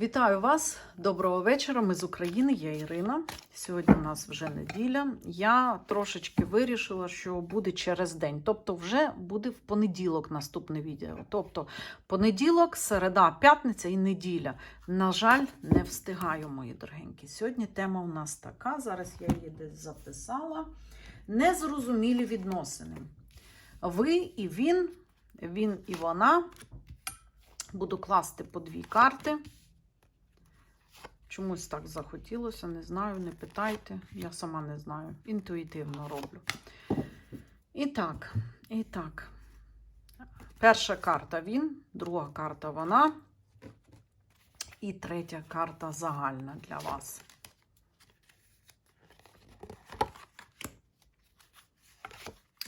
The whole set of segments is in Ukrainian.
Вітаю вас! Доброго вечора. Ми з України, я Ірина. Сьогодні у нас вже неділя. Я трошечки вирішила, що буде через день. Тобто, вже буде в понеділок наступне відео. Тобто, понеділок, середа, п'ятниця і неділя. На жаль, не встигаю, мої дорогенькі. Сьогодні тема у нас така. Зараз я її десь записала. Незрозумілі відносини. Ви і він, він і вона. Буду класти по дві карти. Чомусь так захотілося, не знаю, не питайте. Я сама не знаю. Інтуїтивно роблю. І так, і так. Перша карта він, друга карта вона. І третя карта загальна для вас.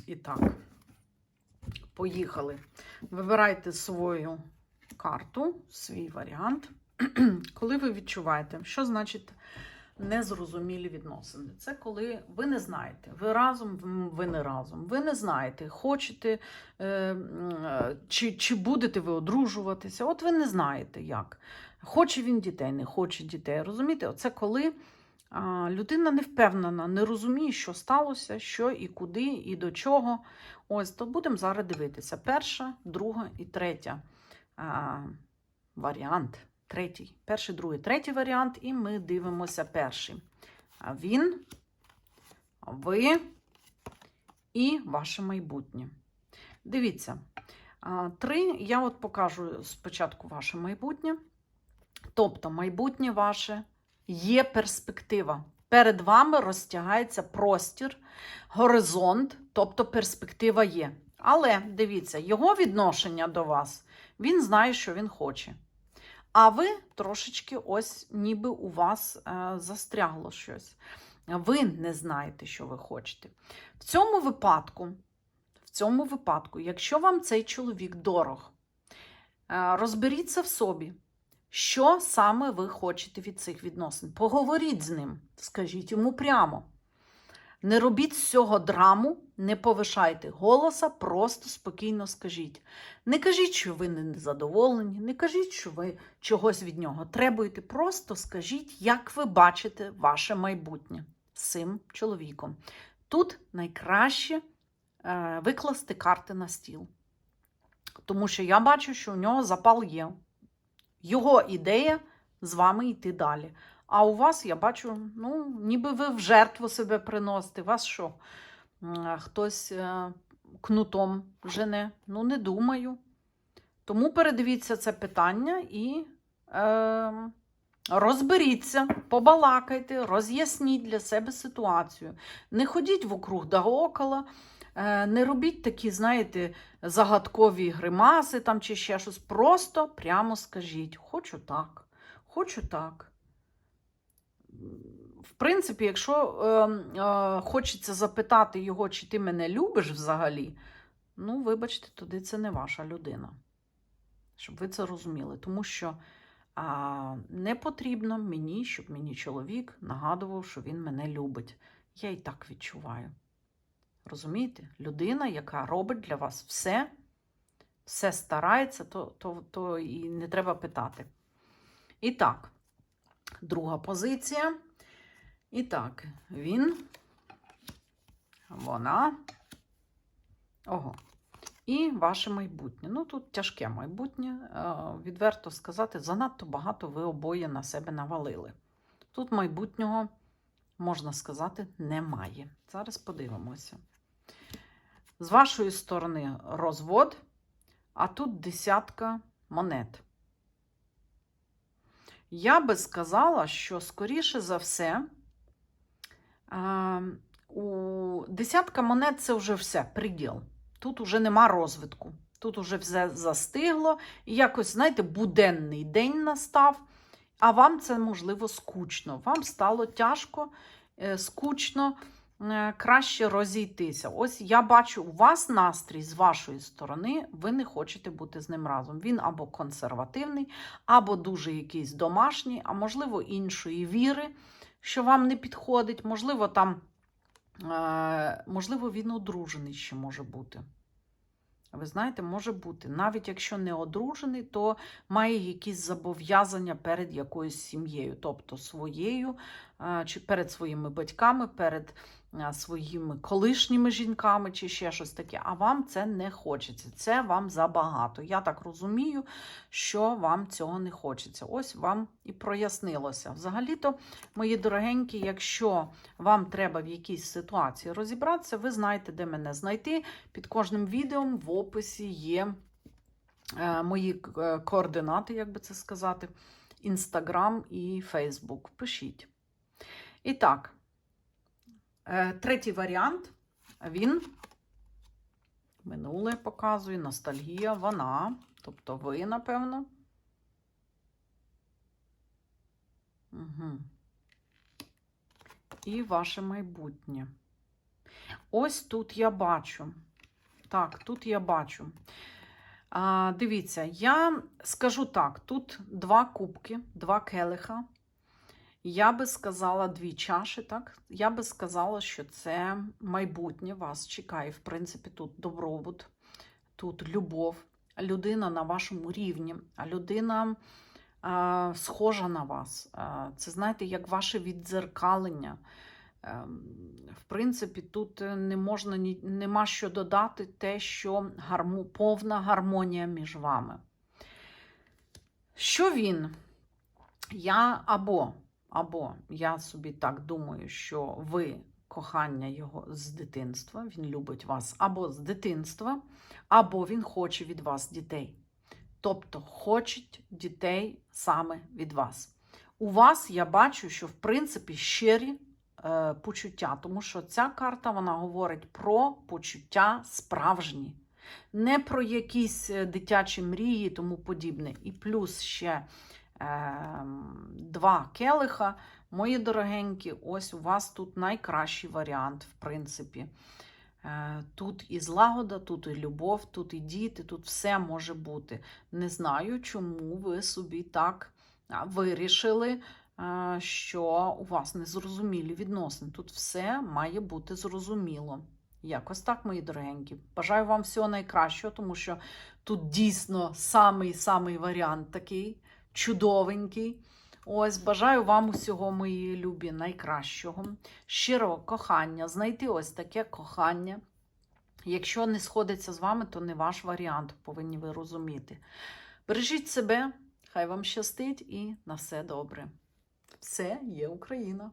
І так, поїхали. Вибирайте свою карту, свій варіант. Коли ви відчуваєте, що значить незрозумілі відносини? Це коли ви не знаєте, ви разом, ви не разом, ви не знаєте, хочете е, е, чи, чи будете ви одружуватися. От ви не знаєте як. Хоче він дітей, не хоче дітей. Розумієте, оце коли людина не впевнена, не розуміє, що сталося, що і куди, і до чого. Ось, то будемо зараз дивитися. Перша, друга і третя а, варіант. Третій. Перший, другий, третій варіант, і ми дивимося перший. Він, ви і ваше майбутнє. Дивіться, три. Я от покажу спочатку ваше майбутнє. Тобто, майбутнє ваше є перспектива. Перед вами розтягається простір, горизонт, тобто перспектива є. Але дивіться, його відношення до вас, він знає, що він хоче. А ви трошечки ось ніби у вас е, застрягло щось. Ви не знаєте, що ви хочете. В цьому випадку, в цьому випадку, якщо вам цей чоловік дорог, е, розберіться в собі, що саме ви хочете від цих відносин. Поговоріть з ним, скажіть йому прямо. Не робіть з цього драму, не повишайте голоса, просто спокійно скажіть. Не кажіть, що ви не незадоволені, не кажіть, що ви чогось від нього требуєте. Просто скажіть, як ви бачите ваше майбутнє з цим чоловіком. Тут найкраще е, викласти карти на стіл. Тому що я бачу, що у нього запал є. Його ідея з вами йти далі. А у вас, я бачу, ну, ніби ви в жертву себе приносите. Вас що? Хтось е, кнутом жене? Ну, не думаю. Тому передивіться це питання і е, розберіться, побалакайте, роз'ясніть для себе ситуацію. Не ходіть вокруг да около, е, не робіть такі, знаєте, загадкові гримаси там чи ще щось. Просто прямо скажіть: хочу так, хочу так. В принципі, якщо е, е, хочеться запитати його, чи ти мене любиш взагалі, ну, вибачте, туди це не ваша людина. Щоб ви це розуміли. Тому що а, не потрібно мені, щоб мені чоловік нагадував, що він мене любить. Я і так відчуваю. Розумієте? Людина, яка робить для вас все, все старається, то, то, то і не треба питати. І так, друга позиція. І так, він, вона, ого. І ваше майбутнє. Ну, тут тяжке майбутнє, е, відверто сказати, занадто багато ви обоє на себе навалили. Тут майбутнього, можна сказати, немає. Зараз подивимося. З вашої сторони розвод, а тут десятка монет. Я би сказала, що, скоріше за все, у десятка монет це вже все, приділ. Тут уже нема розвитку. Тут уже все застигло. І якось, знаєте, буденний день настав, а вам це, можливо, скучно. Вам стало тяжко, е, скучно, е, краще розійтися. Ось я бачу, у вас настрій з вашої сторони, ви не хочете бути з ним разом. Він або консервативний, або дуже якийсь домашній, а можливо, іншої віри що вам не підходить, можливо, там, е, можливо, він одружений ще може бути. Ви знаєте, може бути. Навіть якщо не одружений, то має якісь зобов'язання перед якоюсь сім'єю, тобто своєю, е, чи перед своїми батьками, перед своїми колишніми жінками, чи ще щось таке. А вам це не хочеться. Це вам забагато. Я так розумію, що вам цього не хочеться. Ось вам і прояснилося. Взагалі-то, мої дорогенькі, якщо вам треба в якійсь ситуації розібратися, ви знаєте, де мене знайти. Під кожним відео в описі є е, мої е, координати, як би це сказати, Інстаграм і Фейсбук. Пишіть. І так, е, третій варіант, він минуле показує, ностальгія, вона, тобто ви, напевно. Угу. І ваше майбутнє. Ось тут я бачу. Так, тут я бачу. А, дивіться, я скажу так: тут два кубки, два келиха. Я би сказала дві чаші, так? Я би сказала, що це майбутнє вас чекає. В принципі, тут добробут, тут любов, людина на вашому рівні, а людина а, схожа на вас. Це знаєте, як ваше віддзеркалення. Ем, В принципі, тут е, не можна нема що додати те, що гармо, повна гармонія між вами. Що він? Я або, або я собі так думаю, що ви кохання його з дитинства, він любить вас або з дитинства, або він хоче від вас дітей. Тобто хочуть дітей саме від вас. У вас я бачу, що в принципі щирі е, почуття, тому що ця карта вона говорить про почуття справжні, не про якісь е, дитячі мрії тому подібне. І плюс ще два келиха. Мої дорогенькі, ось у вас тут найкращий варіант, в принципі. Е, Тут і злагода, тут і любов, тут і діти, тут все може бути. Не знаю, чому ви собі так вирішили, е, що у вас незрозумілі відносини. Тут все має бути зрозуміло. Якось так, мої дорогенькі. Бажаю вам всього найкращого, тому що тут дійсно самий-самий варіант такий чудовенький. Ось, бажаю вам усього, мої любі, найкращого, щирого кохання, знайти ось таке кохання. Якщо не сходиться з вами, то не ваш варіант, повинні ви розуміти. Бережіть себе, хай вам щастить і на все добре. Все є Україна!